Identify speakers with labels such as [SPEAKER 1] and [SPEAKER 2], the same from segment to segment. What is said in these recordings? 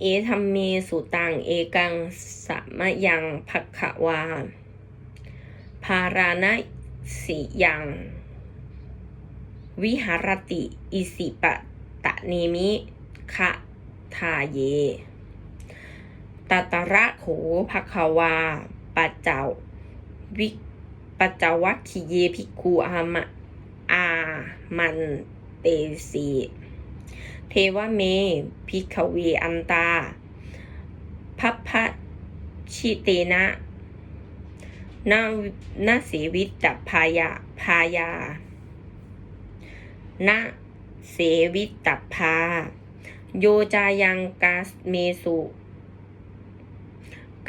[SPEAKER 1] เอธรรมเมสุตัง เอกังสะมยังภักขวาภาราณสิยัง วิหารติ อิสิปะตะเนมิคะทาเยตตระโขภควาปัจเจาวิปัจจวัคคิเยภิกขุอามะอามันเตสี เทวเมพิกเวอันตาพัพพชิเตนะนานาเสวิตตพายาพายานาเสวิตตพา โยจายังกาเมสุ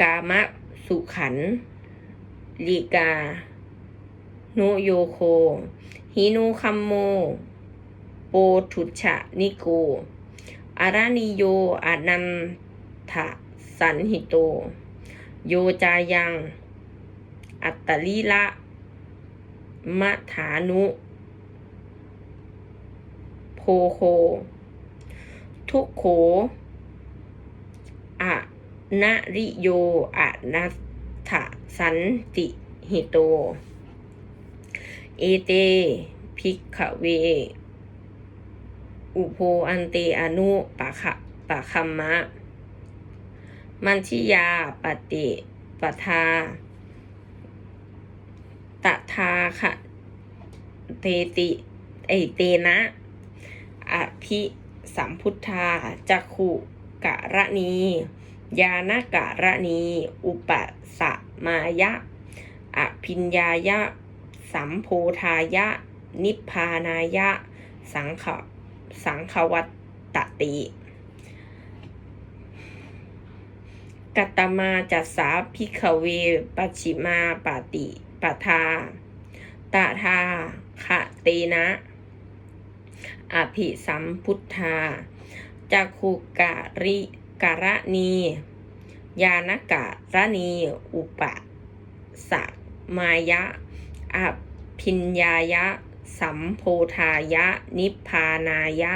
[SPEAKER 1] กามะสุขันลีกา โนโยโคฮิโนคัมโม ทุชะนิโก อารานิโยอานันทะสันหิโต โยจายัง อัตตลีละมะฐานุ โพโค ทุกโขอะนะริโยอะนัตถะสันติหิโต เอเต ภิกขเว อุโพอันเตอนุปะขะปะคัมมะ มันชิยาปฏิปทาตทาคะเตติไอเตนะอภิสัมพุทธาจักขุกะระนียานกะระนีอุปสะมายะ อภิญญายะ สัมโพธายะ นิพพานายะ สังข สังขวัตตติกัตมาจัสสาพิกเวปัจฉิมาปาติปทาตาทาคะเตนะอภิสัมพุทธาจักขุกะริการะนียานกะระนีอุปสะมายะอภิญญายะ สัมโพธายะ นิพพานายะ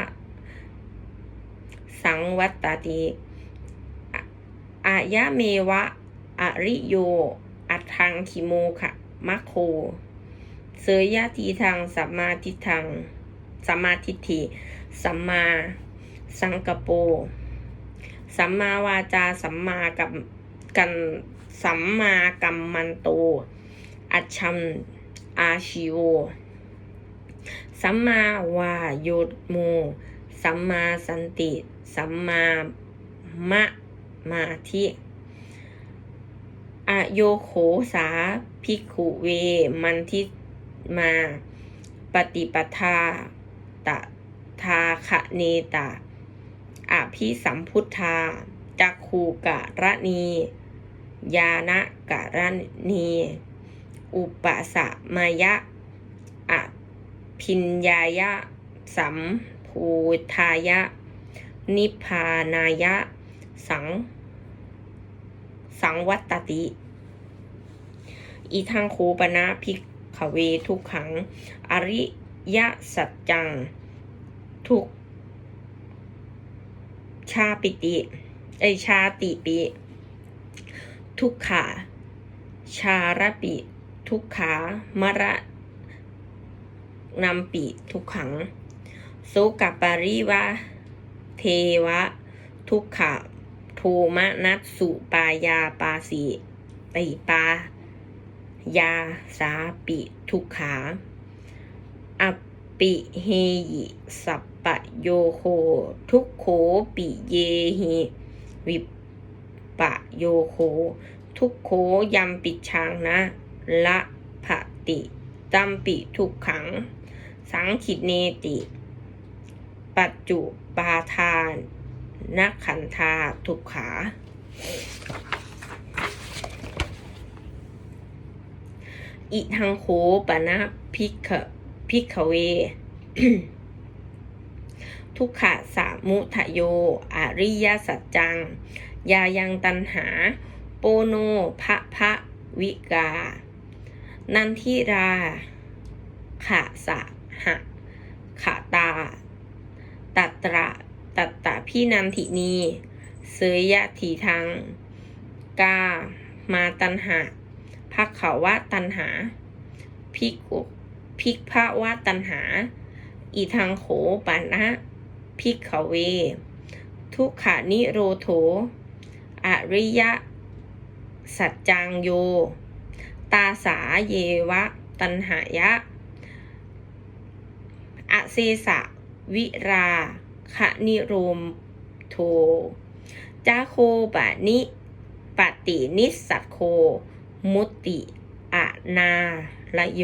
[SPEAKER 1] สังวัตติอายะเมวะ อริโย อัตถังคิโมขะมะโค เสยยะทีทางสัมมาทิฏฐังสัมมาทิฏฐิ สัมมาสังกโป สัมมาวาจา สัมมากับกันสัมมากัมมันโต อัจฉัมอาชิโว สัมมาวาโยโม สัมมาสันติ สัมมามะมาธิอโยโขสาภิกขุเว มันทิมา ปฏิปทาตะทาคะเนตาอภิสัมพุทธาจักขูกะระนียานะกะระนีอุปสะมายะอ ภิญญายะ สัมภูทายะ นิพพานายะ สัง สังวัตติ อีทางโคปนะพิกขเวทุกขัง อริยะสัจจัง ทุก ชาปิติไอชาติปิ ทุกขา ชารปิ ทุกขามระ นำปิทุกขังโสกปาริวะ เทวะ ทุกขะโทมนัสสุปายาปาสีติปายาสาปิทุกขาอปิเฮยิสัปปโยโค ทุกโขปิเยหิวิปปะโยโค ทุกโขยัมปิชังนะละภะติตัมปิทุกขัง สังขิเนติ ปัจจุปาทานนักขันธาทุกขา อิทังโคปนะพิกขพิกเว ทุกขะสามุทะโย อริยสัจจัง ยายังตันหา โปโนภะพะวิกา นันทิราขะสะ หะขะตา ตัตระ ตัตตะพี่นันทินีเสยยะถีทางกา มาตันหาพักเขาวะตันหา พิกุพิกพระวะตันหา อีทางโขปานะ พิกขเว ทุกขานิโรโถ อริยะ สัจจังโย ตาสาเยวะ ตันหายะ อเซสะวิราคนิโรมโทจาโคบะนิปฏินิสสัตโค มุตติอะนาละโย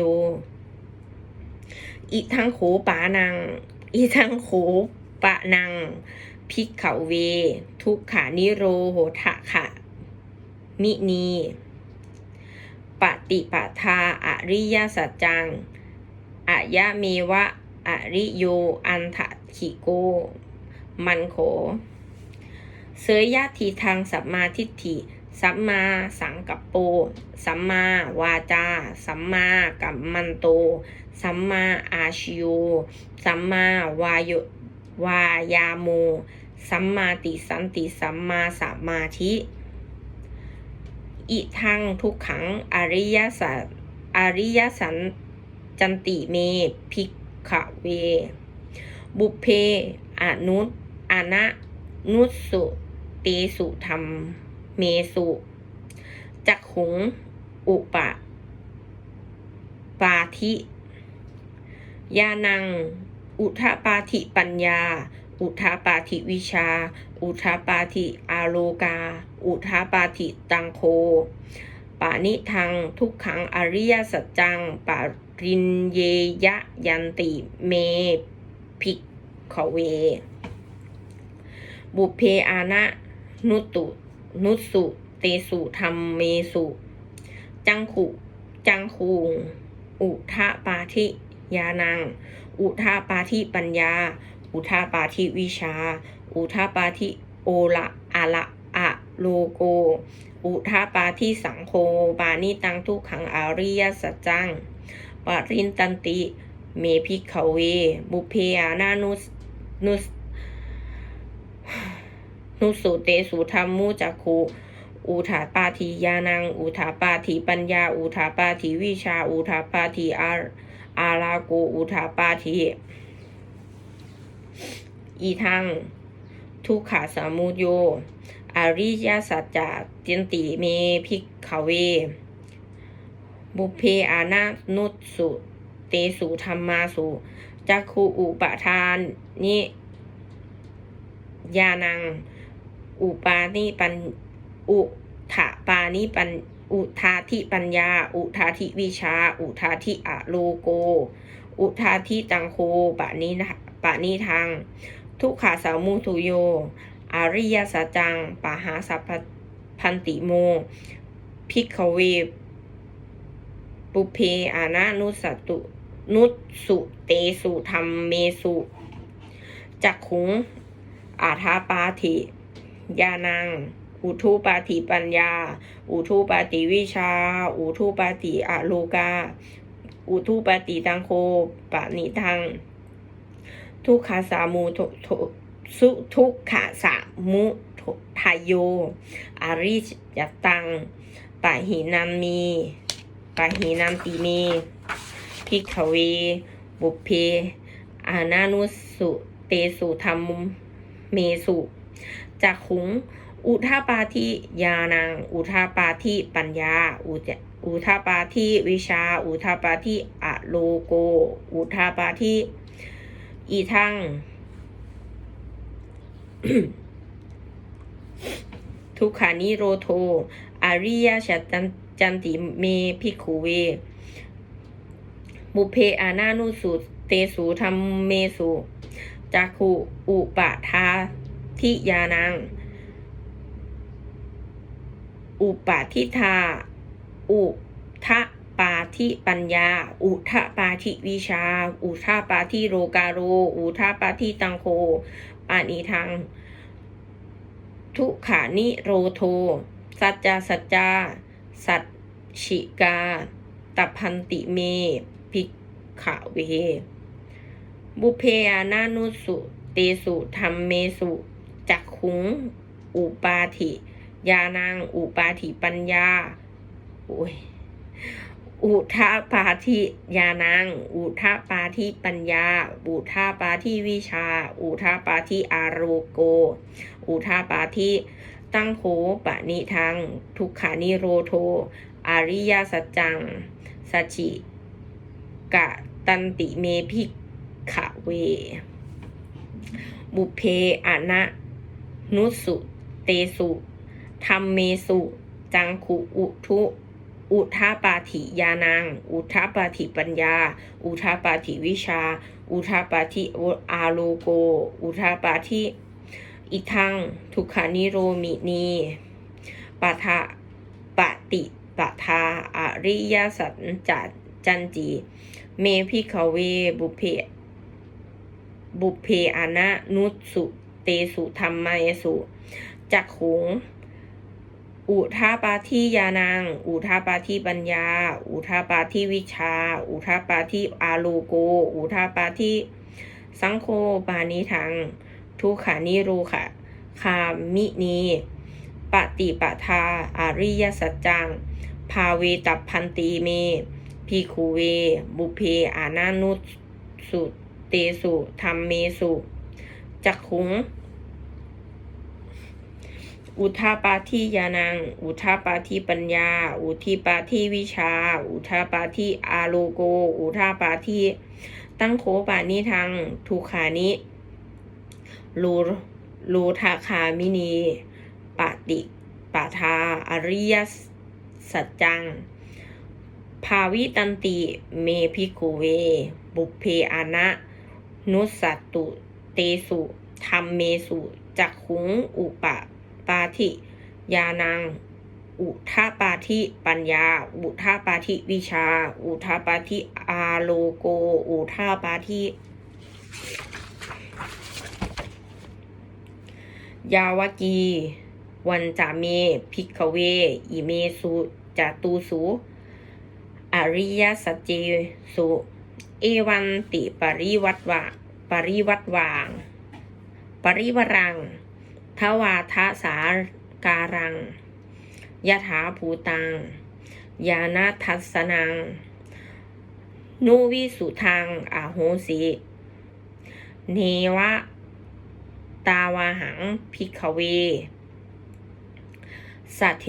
[SPEAKER 1] อีทังโขปานัง อีทังโขปะนัง พิกเขาเว ทุกขานิโรโหทะขะ มินีปฏิปทาอริยสัจจังอายะเมวะ อริโย อันทะขิโก มันโข เสยยะทีทางสัมมาทิฏฐิ สัมมาสังกัปโป สัมมาวาจา สัมมากัมมันโต สัมมาอาชิโย สัมมาวายยวายาโม สัมมาติสันติ สัมมาสมาธิอิทังทุกขัง อริยสัจอริยสันจันติเมภิก ขเว บุเพอนุตอานะนุสสุเตสุธรรม เมสุจักขุง อุปะปาธิยานัง อุทปาธิปัญญา อุทปาธิวิชา อุทปาธิอาโลกา อุทปาธิตังโคปานิทัง ทุกขัง อริยสัจจังปา รินเยยะยันติเมภิกขเว บุเพอานะนุตุนุสุเตสุธรรมเมสุ จังขุจังคูงอุทะปาธิยานัง อุทาปาธิปัญญา อุทาปาธิวิชา อุทาปาธิโอละอะละอะโลโก อุทาปาธิสังโฆปานิตังทุกขังอริยสัจจัง ปรินตันติ เมพิกเว บุเพอานานุสนุสนุสุเตสุธรรมมุจักขุอุทาปาทียานัง อุทาปาทีปัญญา อุทาปาทีวิชา อุทาปาทีอาอาราโกอุทาปาทีอีทัง ทุกขาสามุโย อริยสัจจะเตียนติเมพิกขเว บุเพอานานุสุเตสุธรรมาสุจักขุอุปทานนิยานัง อุปานิปัญอุทะปานิปัญอุทาธิปัญญา อุทาธิวิชา อุทาธิอะโลโก อุทาธิตังโคปะนินะปะนิทังทุกขาสามุทุโยอริยสัจจังปะหาสัพพันติโม พิกขเว ปุเพอานานุสตุนุสุเตสุธรรมเมสุจักขุงอาทาปาธิยานัง อุทุปาติปัญญา อุทุปาติวิชา อุทุปาติอะโลกา อุทุปาติตังโคปะนิทัง ทุกขาสามุทุทุสุทุกขาสามุทายโย อาริยตังปะหินันมี ปะหินันติมีพิกขเว บุพเพ อานานุสุเตสุธรรมเมสุจักขุง อุทาปาธิยานัง อุทาปาธิปัญญา อุจอุทาปาธิวิชา อุทาปาธิอะโลโก อุทาปาธิอีทังทุกขานิโรโท อริยชัจัน จันติเมพิกุเว บุเพอานานุสุเตสุธรรมเมสุจักขุอุปาทาทิยานัง อุปาทิทาอุทะปาทิปัญญา อุทะปาทิวิชา อุทะปาทิโรกาโร อุทะปาทิตังโคปานิทัง ทุขานิโรโท สัจจาสัจจา สัจฉิกาตพันติเมภิกขเว บุเพอานานุสุเตสุธรรมเมสุจักขุง อุปาทิยานังอุปาทิปัญญาอ้ยอุทาปาทิยานัง อุทาปาทิปัญญา อุทาปาทิวิชา อุทาปาทิอารโก อุทาปาทิ ตั้งโคปะนิทัง ทุกขานิโรโท อริยสัจจัง สัจิกะตันติเมพิกขะเว บุเพอนะนุสุเตสุธรรมเมสุ จังขุอุทุอุทาปาถิยานัง อุทาปาถิปัญญา อุทาปาถิวิชา อุทาปาถิอาโลโก อุทาปาถิ อิทัง ทุกขานิโรมินีปะทะปะติปะทาอริยสัจจัจันจี เมพิขเวบุเพบุเพอานะนุสุเตสุธรรมายสุจักขุง อุทาปาทิยานัง อุทาปาทิปัญญา อุทาปาทิวิชา อุทาปาทิอาโลโก อุทาปาทิสังโฆปานิทัง ทุกขานิโรขะคามินีปฏิปทาอริยสัจจัง ภาเวตัพันตีเมพิคูเว บุเพอานานุสุเตสุธรรมเมสุจักขุง อุทาปาทิยานัง อุทาปาทิปัญญา อุทิปาทิวิชา อุทาปาทิอาโลโก อุทาปาทิตั้งโคปานิทังทุขานิ รูรูทาคามินีปฏิปาทาอริยสัจจัง ภาวิตันติเมพิกุเว บุเพอานะนุสัตตุเตสุธรรมเมสุจักขุงอุปปาทิยานัง อุทาปาทิปัญญา อุทาปาทิวิชา อุทาปาทิอาโลโก อุทาปาทิ ยาวกี วันจาเมพิกเว อิเมสุจาตูสุ อริยสัจเจสุ เอวันติปริวัตวะปริวัตวาง ปริวรัง ทวาทะสาการัง ยถาภูตัง ยานาทัสนัง นุวิสุทังอาโหสิ เนวะ ตาวาหังพิกเวสัทเท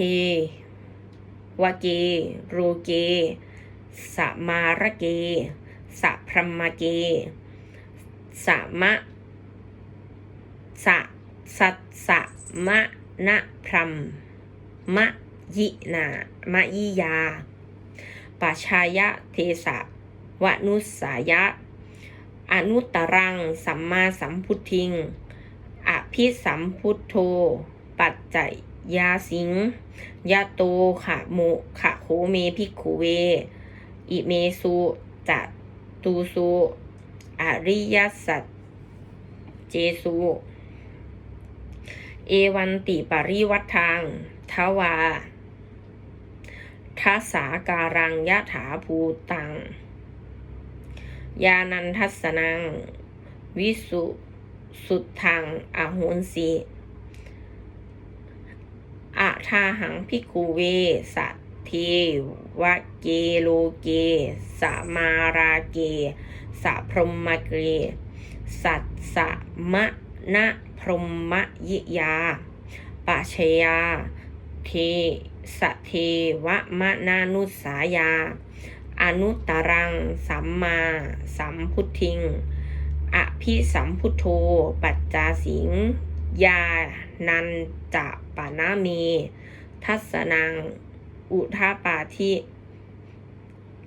[SPEAKER 1] วะเก โรเกสมารเกสัพรมเกสมะสะสัตสะมะนะพรัมมะยินามะยิยาปัชายะเทสะวนุสสายะ อนุตตรังสัมมาสัมพุทธิง อภิสัมพุทโธ ปัจจัยยาสิงยะโตขะโมขะโคเมพิกขุเว อิเมสุจัตูสุอริยสัจเจสุเอวันติปริวัตทังทวาทัสสาการังยะถาภูตัง ยานันทัสนัง วิสุ สุดทางอโหนสีอะทาหังพิกูเว สัตเทวะเกโลเกสะมาราเก สะพรหมเก สัตสะมะนะพรหมยิยาปะชยา เทสเทวะมะนานุสายา อนุตตรัง สัมมา สัมพุทธิง อภิสัมพุทโธ ปัจจาสิง ยานันจะปานามีทัสนัง อุทาปาทิ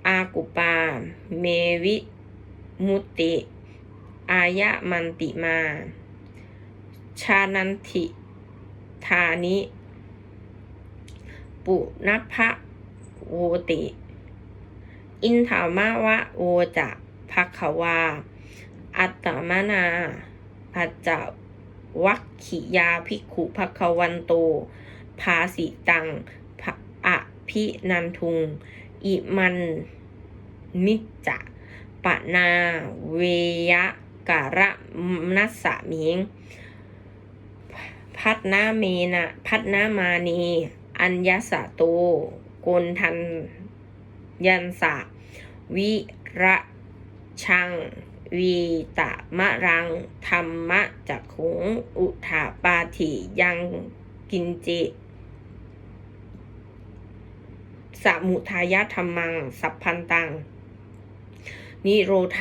[SPEAKER 1] อากุปา เมวิมุติ อายะมันติมา ชานันทิธานิ ปุณพะโวติ อินถามาวะโวจะภักขวา อัตมนาปัจจวัคขิยาภิกขุภักขวันโต ภาสิตังภะอะพินันทุง อิมันนิจจะปะนาเวยะการะนัสสะมิง พัฒนาเมนะพัฒนามานี อัญญสะโตโกนทันยันสะ วิระชัง วีตะมะรัง ธรรมะจักขุง อุทาปาถิยังกินจิสมุทายธรรมัง สัพพันตัง นิโรธ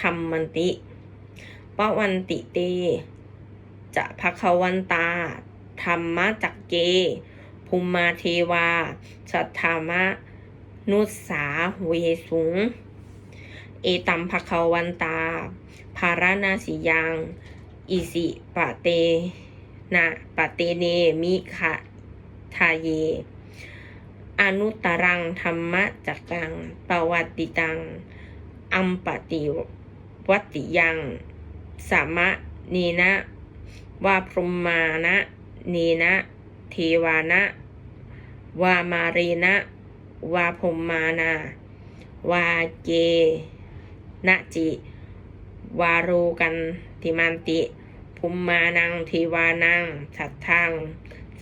[SPEAKER 1] ธรรมมันติปวันติเต จะภคะวันตา ธรรมะจักเก ภูมิมาเทวา สัทธามะนุสสาเวสุง เอตัมภควันตา ภารานาสิยังอิสิปะเตนะปะเตเนมิขะทาเย อนุตตรังธรรมะจักกังปวัตติตัง อัมปติวัตติยังสามะนีนะวาพรหมานะนีนะเทวานะ วามาเรนะ วาพรหมานา วาเก นะจิ วารูกันติมันติภูมิมานังเทวานัง สัทธัง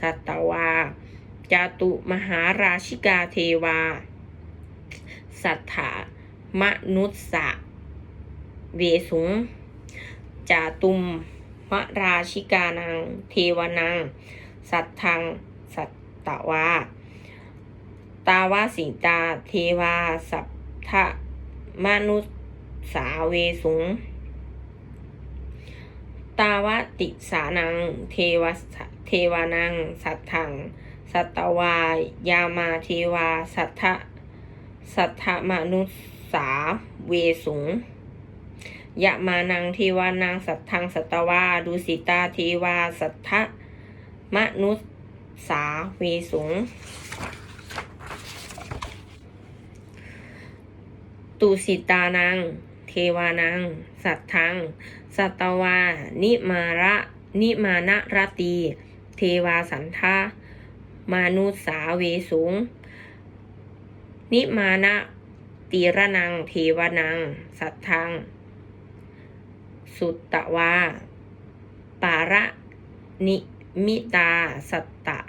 [SPEAKER 1] สัตตวา จาตุมหาราชิกาเทวา สัทธามนุสสะ เวสุง จาตุมมราชิกานัง เทวานัง สัทธัง สัตตวา ตาวาสิตา เทวา สัพทะมนุส สาเวสุง ตาวติสานัง เทวเทวานัง สัทธัง สัตตวายามาเทวา สัทธะสัทธมนุสสาเวสุงยะมานังเทวานังสัทธังสัตตวาดุสิตาเทวา สัทธะมนุสสาเวสุงตุสิตานัง เทวานัง สัทธัง สัตวา นิมาระนิมานะรตี เทวาสันทามานุสาเวสุงนิมานะตีระนัง เทวานัง สัทธัง สุตตวา ปาระนิมิตา สัตตะ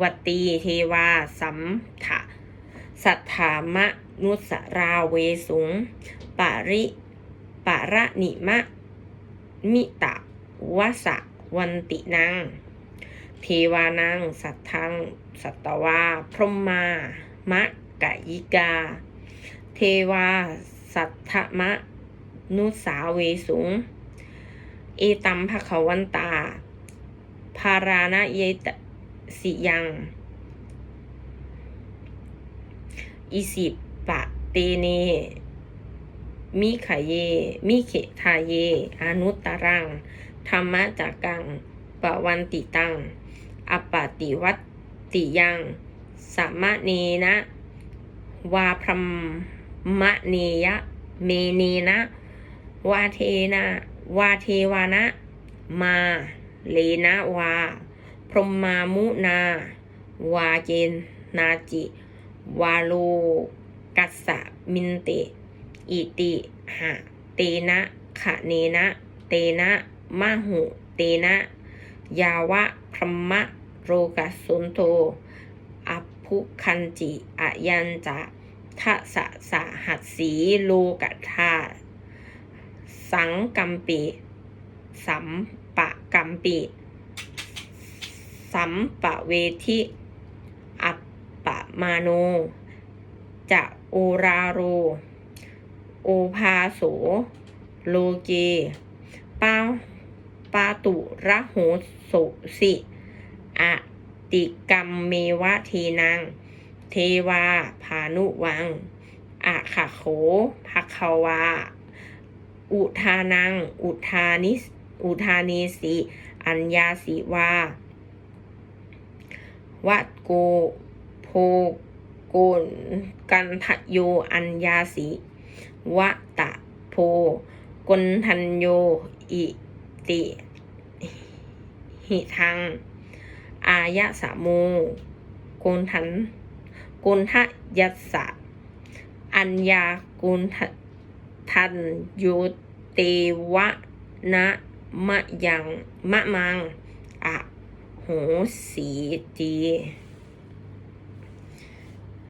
[SPEAKER 1] วตี เทวา สัมถะสัทธามะ นุสราเวสุงปาริปาระนิมะ มิตะวะสะวันตินัง เทวานัง สัทธัง สัตวา พรหมามะกะยิกา เทวา สัทธมะ นุสาเวสุง เอตัมภควันตา ภาราณเยตสิยังอิสิ ปะเตเน มิขเย มิเขทาเย อนุตตรัง ธรรมะจักกังปวันติตัง อปปติวัตติยัง สัมะเนนะ วาพรหมะเนยะ เมเนนะ วาเทนะ วาเทวานะ มาเลนะวา พรหมามุนา วาเจนนาจิ วาโล กัสสะมินเตอิติหะเตนะขะเนนะ เตนะมะหุเตนะ ยาวะพรมะโรกัสสุนโตอัพพุคันจิอะยันจะทะสะสะหัสสีโลกธาสังกัมปิสัมปะกัมปิสัมปะเวทิอัปปะมาโน จะโอราโร โอภาโส โลเก ปาปาตุระโหโสสิอะติกรรมเมวะทีนัง เทวาพานุวังอะขะโขภควา อุทานัง อุทานิอุทานีสีอัญญาสีวา วัดโกโพ กนกันทะโยอัญญาสีวะตะโพกนทันโยอิติหิทัง อายะสะโมโกนทันโกนทะยัสสะ อัญญากนทะทันโยเตวะนะมะยังมะมังอะโหสีจี